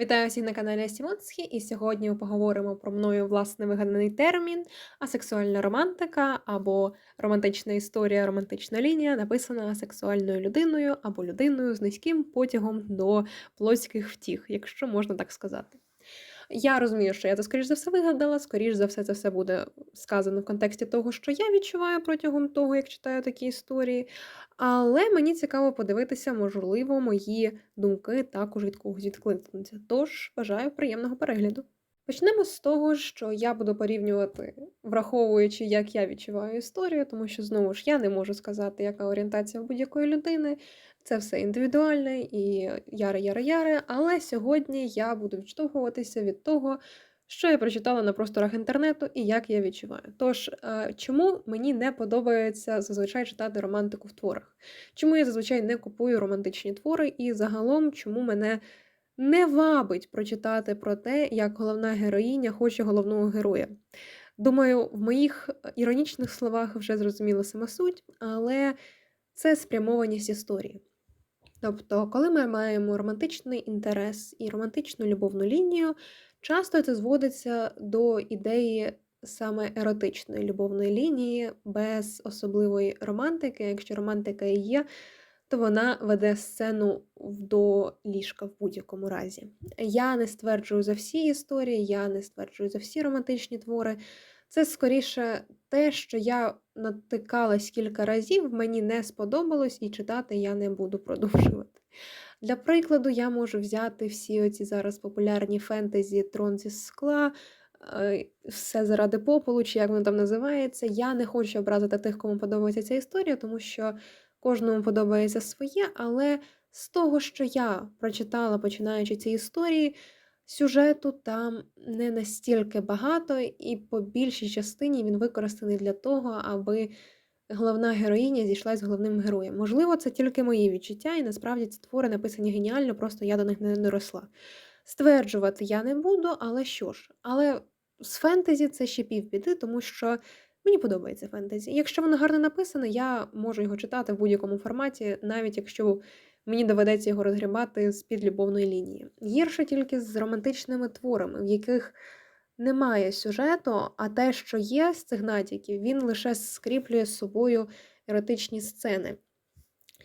Вітаю всіх на каналі Сімонсхі, і сьогодні ми поговоримо про мною власне вигаданий термін асексуальна романтика або романтична історія, романтична лінія, написана сексуальною людиною або людиною з низьким потягом до плотських втіх, якщо можна так сказати. Я розумію, що я це, скоріш за все, вигадала, скоріш за все, це все буде сказано в контексті того, що я відчуваю протягом того, як читаю такі історії. Але мені цікаво подивитися, можливо, мої думки також від когось відкликнуться. Тож бажаю приємного перегляду. Почнемо з того, що я буду порівнювати, враховуючи, як я відчуваю історію, тому що знову ж я не можу сказати, яка орієнтація в будь-якої людини. Це все індивідуальне і яре-яре-яре. Але сьогодні я буду відштовхуватися від того, що я прочитала на просторах інтернету і як я відчуваю. Тож, е, чому мені не подобається зазвичай читати романтику в творах? Чому я зазвичай не купую романтичні твори, і загалом, чому мене не вабить прочитати про те, як головна героїня хоче головного героя? Думаю, в моїх іронічних словах вже зрозуміла сама суть, але це спрямованість історії. Тобто, коли ми маємо романтичний інтерес і романтичну любовну лінію, часто це зводиться до ідеї саме еротичної любовної лінії, без особливої романтики. Якщо романтика і є, то вона веде сцену до ліжка в будь-якому разі. Я не стверджую за всі історії, я не стверджую за всі романтичні твори. Це скоріше те, що я натикалась кілька разів, мені не сподобалось, і читати я не буду продовжувати. Для прикладу, я можу взяти всі оці зараз популярні фентезі трон зі скла, е, все заради попелу, чи як воно там називається. Я не хочу образити тих, кому подобається ця історія, тому що кожному подобається своє, але з того, що я прочитала, починаючи ці історії, Сюжету там не настільки багато, і по більшій частині він використаний для того, аби головна героїня зійшла з головним героєм. Можливо, це тільки мої відчуття, і насправді ці твори написані геніально, просто я до них не доросла. Стверджувати я не буду, але що ж? Але з фентезі це ще півбіди, тому що мені подобається фентезі. Якщо воно гарно написане, я можу його читати в будь-якому форматі, навіть якщо мені доведеться його розгрібати з під любовної лінії. Гірше тільки з романтичними творами, в яких немає сюжету, а те, що є з цих натяків, він лише скріплює з собою еротичні сцени.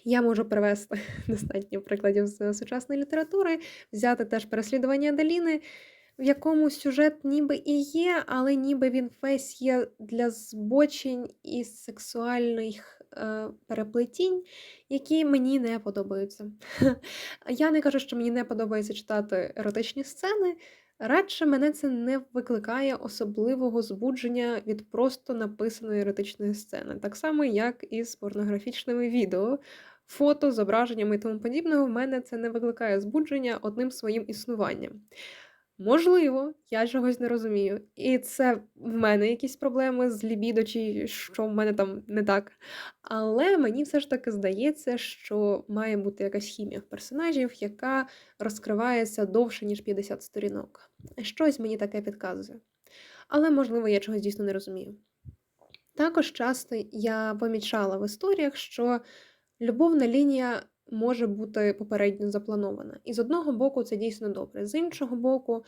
Я можу привести достатньо прикладів з сучасної літератури, взяти теж переслідування Аделіни, в якому сюжет ніби і є, але ніби він весь є для збочень і сексуальних Е, переплетінь, які мені не подобаються. Я не кажу, що мені не подобається читати еротичні сцени. Радше мене це не викликає особливого збудження від просто написаної еротичної сцени, так само, як і з порнографічними відео, фото, зображеннями і тому подібного, в мене це не викликає збудження одним своїм існуванням. Можливо, я чогось не розумію. І це в мене якісь проблеми з лібідо, чи що в мене там не так. Але мені все ж таки здається, що має бути якась хімія в персонажів, яка розкривається довше, ніж 50 сторінок. Щось мені таке підказує. Але, можливо, я чогось дійсно не розумію. Також часто я помічала в історіях, що любовна лінія може бути попередньо запланована. І з одного боку, це дійсно добре. З іншого боку,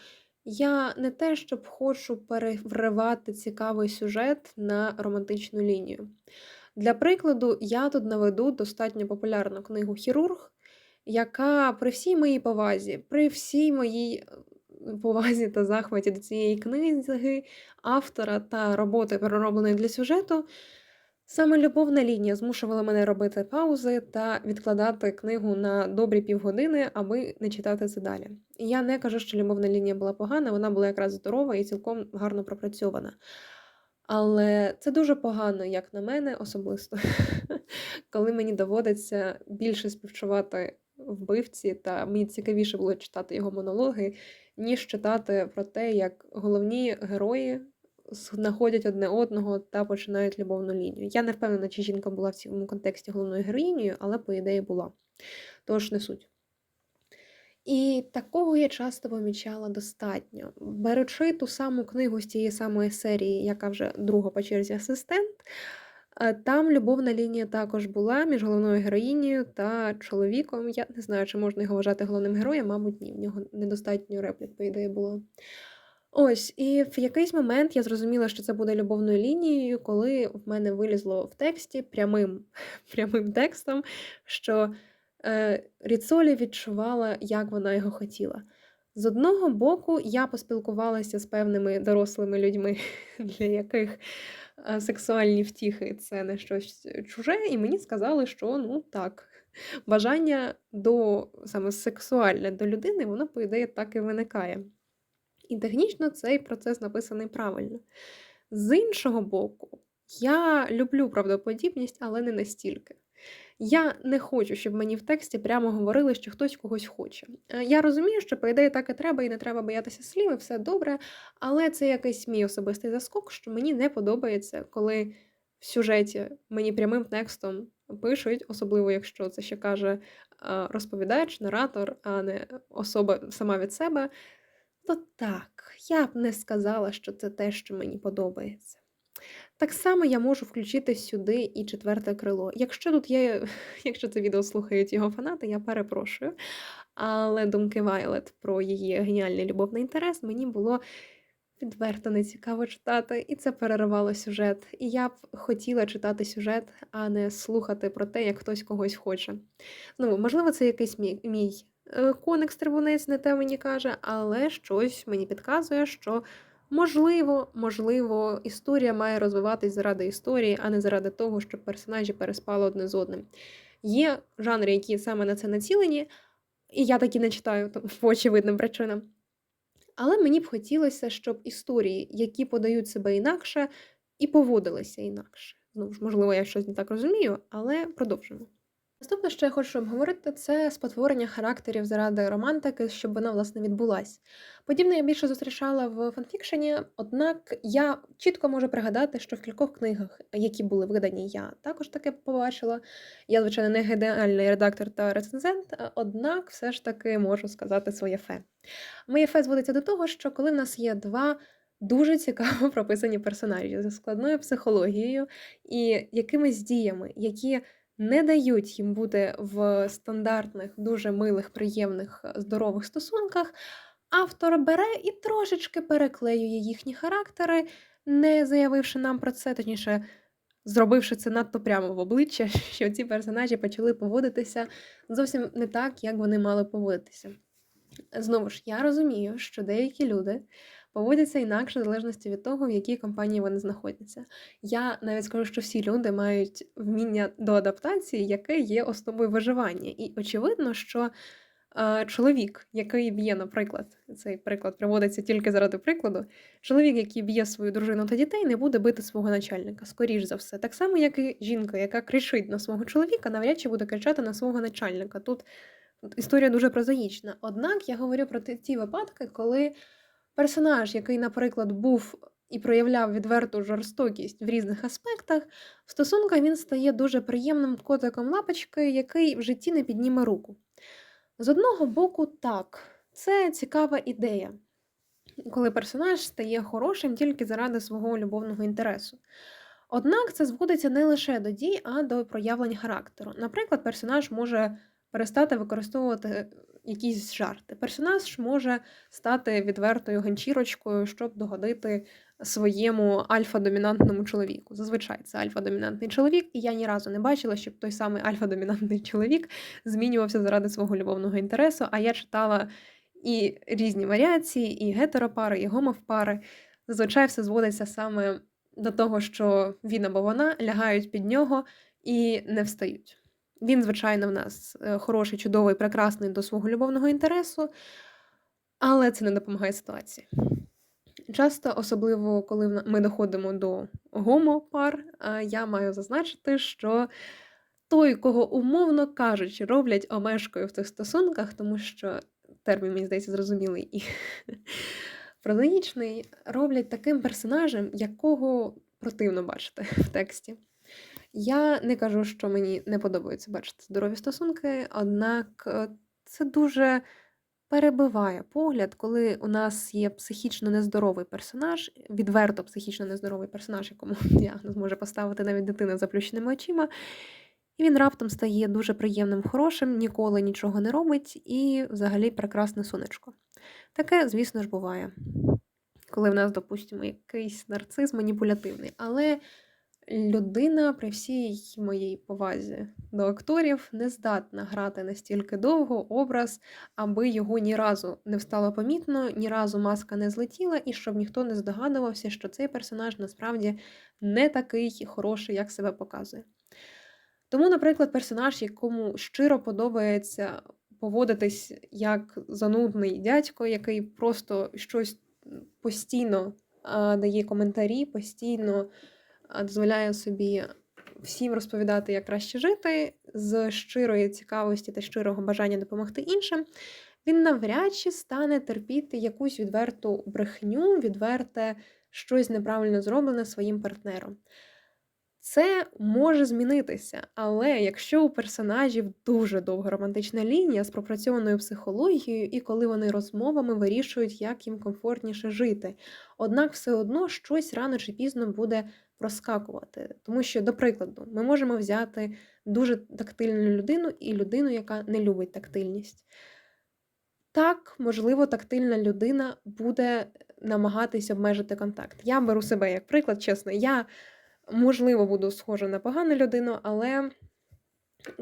я не те, щоб хочу перевривати цікавий сюжет на романтичну лінію. Для прикладу, я тут наведу достатньо популярну книгу Хірург, яка при всій моїй повазі, при всій моїй е, повазі та захваті до цієї книги, автора та роботи, переробленої для сюжету, Саме любовна лінія змушувала мене робити паузи та відкладати книгу на добрі півгодини, аби не читати це далі. Я не кажу, що любовна лінія була погана, вона була якраз здорова і цілком гарно пропрацьована. Але це дуже погано, як на мене, особисто, коли мені доводиться більше співчувати вбивці, та мені цікавіше було читати його монологи, ніж читати про те, як головні герої знаходять одне одного та починають любовну лінію. Я не впевнена, чи жінка була в цьому контексті головною героїнею, але, по ідеї, була. Тож не суть. І такого я часто помічала достатньо. Беручи ту саму книгу з тієї самої серії, яка вже друга по черзі асистент, Е, там любовна лінія також була між головною героїнею та чоловіком. Я не знаю, чи можна його вважати головним героєм, мабуть, ні. В нього недостатньо реплік, по ідеї, було. Ось, і в якийсь момент я зрозуміла, що це буде любовною лінією, коли в мене вилізло в тексті прямим, прямим текстом, що е, Ріцолі відчувала, як вона його хотіла. З одного боку, я поспілкувалася з певними дорослими людьми, для яких е, сексуальні втіхи це не щось чуже, і мені сказали, що ну так, бажання до саме сексуальне до людини, воно, по ідеї, так і виникає. І технічно цей процес написаний правильно. З іншого боку, я люблю правдоподібність, але не настільки. Я не хочу, щоб мені в тексті прямо говорили, що хтось когось хоче. Е, я розумію, що, по ідеї, так і треба, і не треба боятися слів, і все добре, але це якийсь мій особистий заскок, що мені не подобається, коли в сюжеті мені прямим текстом пишуть, особливо якщо це ще каже е, розповідач, наратор, а не особа сама від себе. То так, я б не сказала, що це те, що мені подобається. Так само я можу включити сюди і четверте крило. Якщо тут є, якщо це відео слухають його фанати, я перепрошую. Але думки Вайлет про її геніальний любовний інтерес мені було відверто нецікаво читати, і це переривало сюжет. І я б хотіла читати сюжет, а не слухати про те, як хтось когось хоче. Ну, можливо, це якийсь мій, е, коник-стрибунець, не те мені каже, але щось мені підказує, що. Можливо, можливо, історія має розвиватись заради історії, а не заради того, щоб персонажі переспали одне з одним. Є жанри, які саме на це націлені, і я такі не читаю по очевидним причинам. Але мені б хотілося, щоб історії, які подають себе інакше, і поводилися інакше. Ж, можливо, я щось не так розумію, але продовжимо. Наступне, що я хочу обговорити, це спотворення характерів заради романтики, щоб вона, власне, відбулась. Подібне я більше зустрічала в фанфікшені, однак я чітко можу пригадати, що в кількох книгах, які були видані, я також таке побачила. Я, звичайно, не генеальний редактор та рецензент, однак все ж таки можу сказати своє фе. Моє фе зводиться до того, що коли в нас є два. Дуже цікаво прописані персонажі зі складною психологією і якимись діями, які не дають їм бути в стандартних, дуже милих, приємних, е, здорових стосунках, автор бере і трошечки переклеює їхні характери, не заявивши нам про це, точніше, зробивши це надто прямо в обличчя, що ці персонажі почали поводитися зовсім не так, як вони мали поводитися. Знову ж, я розумію, що деякі люди поводяться інакше в залежності від того, в якій компанії вони знаходяться. Я навіть скажу, що всі люди мають вміння до адаптації, яке є основою виживання. І очевидно, що е, чоловік, який б'є, наприклад, цей приклад приводиться тільки заради прикладу, чоловік, який б'є свою дружину та дітей, не буде бити свого начальника, скоріш за все. Так само, як і жінка, яка кричить на свого чоловіка, навряд чи буде кричати на свого начальника. Тут історія дуже прозаїчна. Однак я говорю про ті випадки, коли персонаж, який, наприклад, був і проявляв відверту жорстокість в різних аспектах, в стосунках він стає дуже приємним котиком лапочки, який в житті не підніме руку. З одного боку, так, це цікава ідея, коли персонаж стає хорошим тільки заради свого любовного інтересу. Однак це зводиться не лише до дій, а до проявлень характеру. Наприклад, персонаж може перестати використовувати якісь жарти. Персонаж може стати відвертою ганчірочкою, щоб догодити своєму альфа-домінантному чоловіку. Зазвичай це альфа-домінантний чоловік, і я ні разу не бачила, щоб той самий альфа-домінантний чоловік змінювався заради свого любовного інтересу. А я читала і різні варіації, і гетеропари, і гомовпари. Зазвичай все зводиться саме до того, що він або вона лягають під нього і не встають. Він, звичайно, в нас е, хороший, чудовий, прекрасний до свого любовного інтересу, але це не допомагає ситуації. Часто, особливо коли ми доходимо до гомопар, я маю зазначити, що той, кого умовно кажучи, роблять омешкою в цих стосунках, тому що термін, мені здається, зрозумілий і прозаїчний, роблять таким персонажем, якого противно бачити в тексті. Я не кажу, що мені не подобається бачити здорові стосунки, однак е, це дуже перебиває погляд, коли у нас є психічно нездоровий персонаж, відверто психічно нездоровий персонаж, якому діагноз може поставити навіть дитина з заплющеними очима. І він раптом стає дуже приємним, хорошим, ніколи нічого не робить і взагалі прекрасне сонечко. Таке, звісно ж, буває, коли в нас, допустимо, якийсь нарцис маніпулятивний. Але людина при всій моїй повазі до акторів не здатна грати настільки довго образ, аби його ні разу не встало помітно, ні разу маска не злетіла, і щоб ніхто не здогадувався, що цей персонаж насправді не такий хороший, як себе показує. Тому, наприклад, персонаж, якому щиро подобається поводитись як занудний дядько, який просто щось постійно а, дає коментарі, постійно дозволяє собі всім розповідати, як краще жити, з щирої цікавості та щирого бажання допомогти іншим, він навряд чи стане терпіти якусь відверту брехню, відверте щось неправильно зроблене своїм партнером. Це може змінитися, але якщо у персонажів дуже довга романтична лінія з пропрацьованою психологією, і коли вони розмовами вирішують, як їм комфортніше жити. Однак все одно щось рано чи пізно буде проскакувати. Тому що, до прикладу, ми можемо взяти дуже тактильну людину і людину, яка не любить тактильність. Так, можливо, тактильна людина буде намагатись обмежити контакт. Я беру себе як приклад, чесно. Я можливо, буду схожа на погану людину, але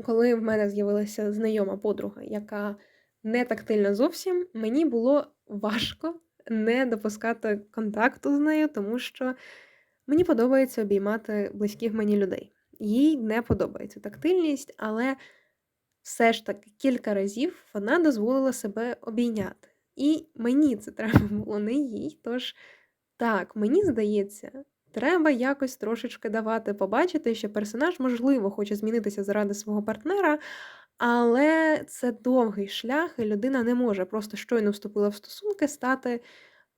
коли в мене з'явилася знайома подруга, яка не тактильна зовсім, мені було важко не допускати контакту з нею, тому що мені подобається обіймати близьких мені людей. Їй не подобається тактильність, але все ж таки кілька разів вона дозволила себе обійняти. І мені це треба було не їй. Тож так, мені здається, Треба якось трошечки давати побачити, що персонаж, можливо, хоче змінитися заради свого партнера, але це довгий шлях, і людина не може просто щойно вступила в стосунки, стати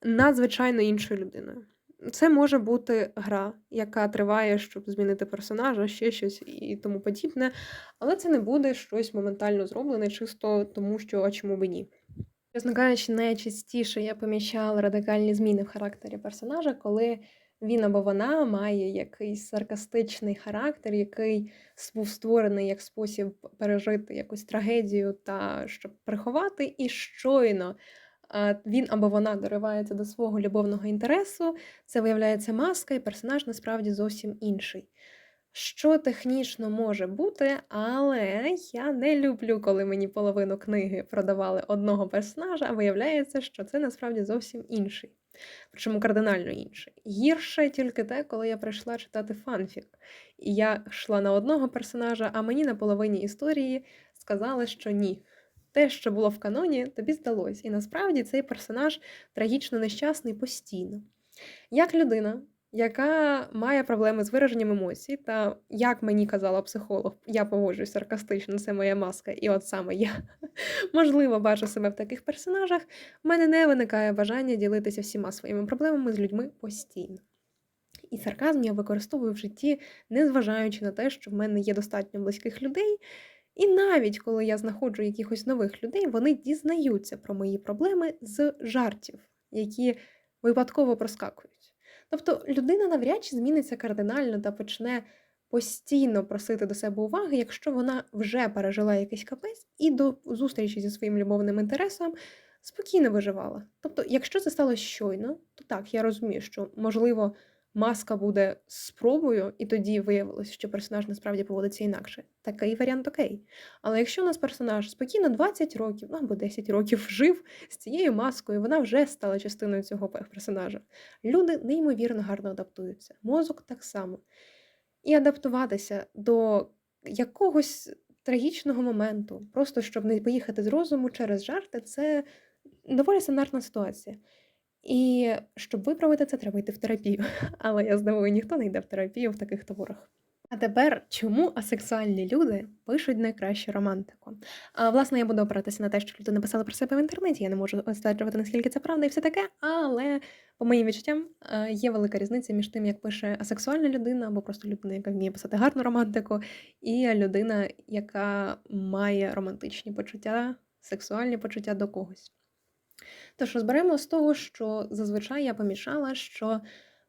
надзвичайно іншою людиною. Це може бути гра, яка триває, щоб змінити персонажа, ще щось і тому подібне, але це не буде щось моментально зроблене, чисто тому, що а чому би ні. Чесно кажучи, найчастіше я помічала радикальні зміни в характері персонажа, коли він або вона має якийсь саркастичний характер, який був створений як спосіб пережити якусь трагедію та щоб приховати, і щойно він або вона доривається до свого любовного інтересу, це виявляється маска, і персонаж насправді зовсім інший. Що технічно може бути, але я не люблю, коли мені половину книги продавали одного персонажа, а виявляється, що це насправді зовсім інший причому кардинально інший. Гірше тільки те, коли я прийшла читати фанфік. І я йшла на одного персонажа, а мені на половині історії сказали, що ні. Те, що було в каноні, тобі здалось. І насправді цей персонаж трагічно нещасний постійно. Як людина, яка має проблеми з вираженням емоцій, та як мені казала психолог, я поводжусь саркастично, це моя маска, і от саме я можливо бачу себе в таких персонажах, в мене не виникає бажання ділитися всіма своїми проблемами з людьми постійно. І сарказм я використовую в житті, незважаючи на те, що в мене є достатньо близьких людей. І навіть коли я знаходжу якихось нових людей, вони дізнаються про мої проблеми з жартів, які випадково проскакують. Тобто людина навряд чи зміниться кардинально та почне постійно просити до себе уваги, якщо вона вже пережила якийсь капець і до зустрічі зі своїм любовним інтересом спокійно виживала. Тобто, якщо це сталося щойно, то так, я розумію, що можливо маска буде спробою, і тоді виявилось, що персонаж насправді поводиться інакше. Такий варіант окей. Але якщо у нас персонаж спокійно 20 років ну, або 10 років жив з цією маскою, вона вже стала частиною цього персонажа. Люди неймовірно гарно адаптуються. Мозок так само. І адаптуватися до якогось трагічного моменту, просто щоб не поїхати з розуму через жарти, це доволі стандартна ситуація. І щоб виправити це, треба йти в терапію. Але я здивую, ніхто не йде в терапію в таких творах. А тепер чому асексуальні люди пишуть найкращу романтику? А, Власне, я буду опиратися на те, що люди написали про себе в інтернеті. Я не можу стверджувати, наскільки це правда і все таке. Але, по моїм відчуттям, є велика різниця між тим, як пише асексуальна людина, або просто людина, яка вміє писати гарну романтику, і людина, яка має романтичні почуття сексуальні почуття до когось. Тож розберемо з того, що зазвичай я помічала, що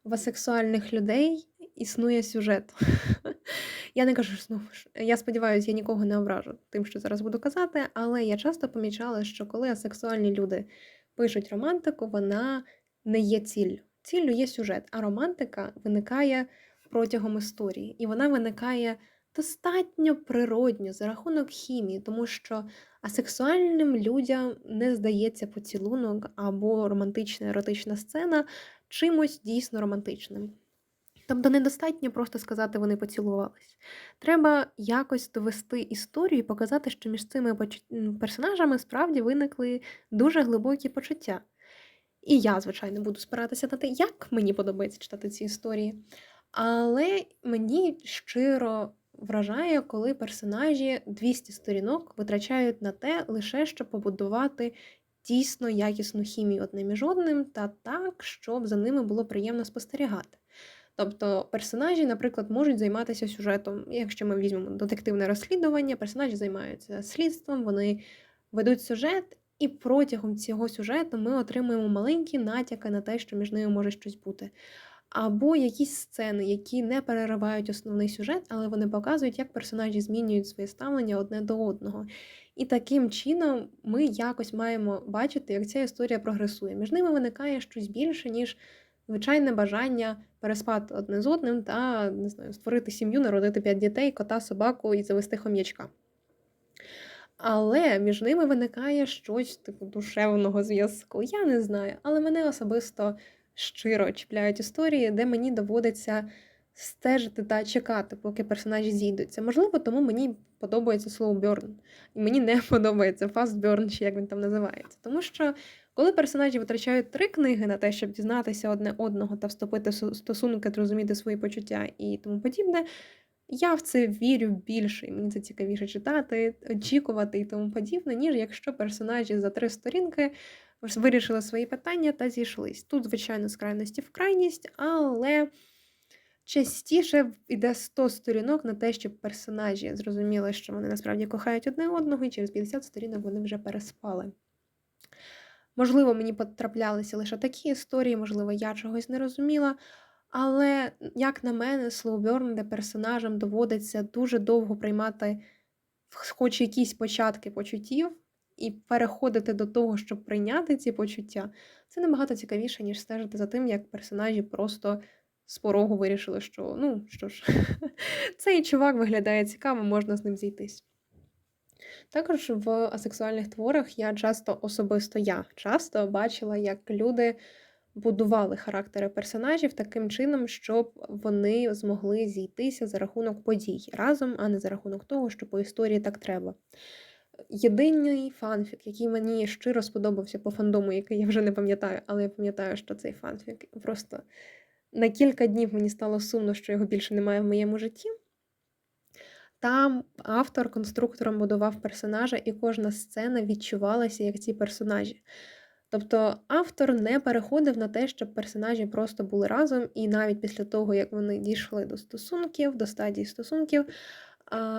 в асексуальних людей існує сюжет. Я не кажу знову ж. Я сподіваюся, я нікого не ображу тим, що зараз буду казати, але я часто помічала, що коли асексуальні люди пишуть романтику, вона не є ціллю. Ціллю є сюжет, а романтика виникає протягом історії. І вона виникає достатньо природньо за рахунок хімії, тому що асексуальним людям не здається поцілунок або романтична еротична сцена чимось дійсно романтичним. Тобто недостатньо просто сказати вони поцілувались. Треба якось довести історію і показати, що між цими персонажами справді виникли дуже глибокі почуття. І я, звичайно, буду спиратися на те, як мені подобається читати ці історії. Але мені щиро вражає, коли персонажі 200 сторінок витрачають на те, лише щоб побудувати дійсно якісну хімію одне між одним, та так, щоб за ними було приємно спостерігати. Тобто персонажі, наприклад, можуть займатися сюжетом. Якщо ми візьмемо детективне розслідування, персонажі займаються слідством, вони ведуть сюжет, і протягом цього сюжету ми отримуємо маленькі натяки на те, що між ними може щось бути. Або якісь сцени, які не переривають основний сюжет, але вони показують, як персонажі змінюють своє ставлення одне до одного. І таким чином ми якось маємо бачити, як ця історія прогресує. Між ними виникає щось більше, ніж звичайне бажання переспати одне з одним та не знаю, створити сім'ю, народити п'ять дітей, кота, собаку і завести хом'ячка. Але між ними виникає щось типу душевного зв'язку. Я не знаю, але мене особисто щиро чіпляють історії, де мені доводиться стежити та чекати, поки персонажі зійдуться. Можливо, тому мені подобається слово burn. І мені не подобається fast burn, чи як він там називається. Тому що коли персонажі витрачають три книги на те, щоб дізнатися одне одного та вступити в стосунки, зрозуміти свої почуття і тому подібне, я в це вірю більше, і мені це цікавіше читати, очікувати і тому подібне, ніж якщо персонажі за три сторінки вирішили свої питання та зійшлись. Тут, звичайно, з крайності в крайність, але частіше йде 100 сторінок на те, щоб персонажі зрозуміли, що вони насправді кохають одне одного, і через 50 сторінок вони вже переспали. Можливо, мені потраплялися лише такі історії, можливо, я чогось не розуміла. Але, як на мене, Слоуберн, де персонажам доводиться дуже довго приймати хоч якісь початки почуттів, і переходити до того, щоб прийняти ці почуття, це набагато цікавіше, ніж стежити за тим, як персонажі просто з порогу вирішили, що ну що ж, цей чувак виглядає цікаво, можна з ним зійтись. Також в асексуальних творах я часто особисто я часто бачила, як люди будували характери персонажів таким чином, щоб вони змогли зійтися за рахунок подій разом, а не за рахунок того, що по історії так треба. Єдиний фанфік, який мені щиро сподобався по фандому, який я вже не пам'ятаю, але я пам'ятаю, що цей фанфік просто на кілька днів мені стало сумно, що його більше немає в моєму житті. Там автор конструктором будував персонажа, і кожна сцена відчувалася як ці персонажі. Тобто автор не переходив на те, щоб персонажі просто були разом, і навіть після того, як вони дійшли до стосунків, до стадії стосунків,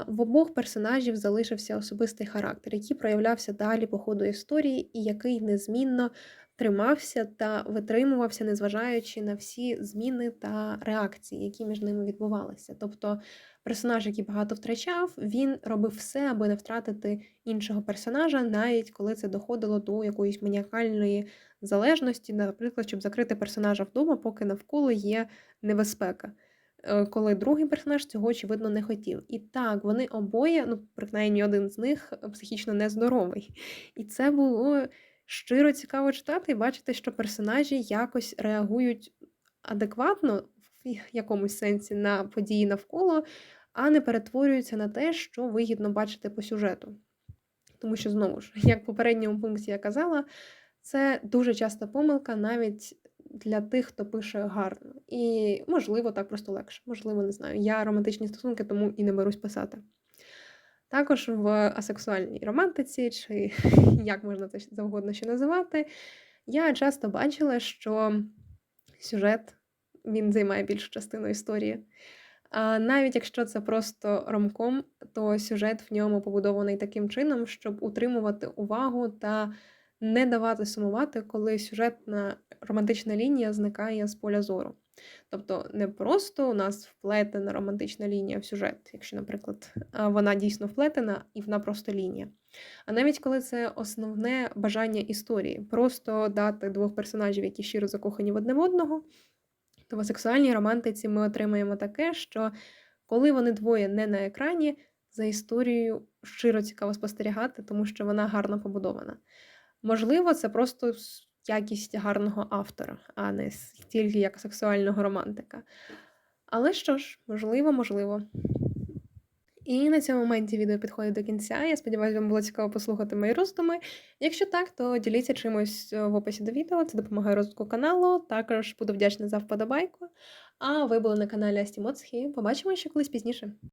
в обох персонажів залишився особистий характер, який проявлявся далі по ходу історії, і який незмінно тримався та витримувався, незважаючи на всі зміни та реакції, які між ними відбувалися. Тобто персонаж, який багато втрачав, він робив все, аби не втратити іншого персонажа, навіть коли це доходило до якоїсь маніакальної залежності, наприклад, щоб закрити персонажа вдома, поки навколо є небезпека. Е, коли другий персонаж цього очевидно не хотів. І так, вони обоє, ну, принаймні один з них психічно нездоровий. І це було щиро цікаво читати і бачити, що персонажі якось реагують адекватно в якомусь сенсі на події навколо, а не перетворюються на те, що вигідно бачити по сюжету. Тому що, знову ж, як в попередньому пункті я казала, це дуже часта помилка навіть для тих, хто пише гарно. І, можливо, так просто легше. Можливо, не знаю. Я романтичні стосунки, тому і не берусь писати. Також в асексуальній романтиці, чи як можна це завгодно ще називати, я часто бачила, що сюжет він займає більшу частину історії. А, навіть якщо це просто ромком, то сюжет в ньому побудований таким чином, щоб утримувати увагу та не давати сумувати, коли сюжетна романтична лінія зникає з поля зору. Тобто не просто у нас вплетена романтична лінія в сюжет, якщо, наприклад, вона дійсно вплетена і вона просто лінія. А навіть коли це основне бажання історії, просто дати двох персонажів, які щиро закохані в одне в одного, то в сексуальній романтиці ми отримаємо таке, що коли вони двоє не на екрані, за історією щиро цікаво спостерігати, тому що вона гарно побудована. Можливо, це просто якість гарного автора, а не стільки як сексуального романтика. Але що ж, можливо, можливо. І на цьому моменті відео підходить до кінця. Я сподіваюся, вам було цікаво послухати мої роздуми. Якщо так, то діліться чимось е, в описі до відео, це допомагає розвитку каналу. Також буду вдячна за вподобайку. А ви були на каналі Астімоцхі. Побачимо ще колись пізніше.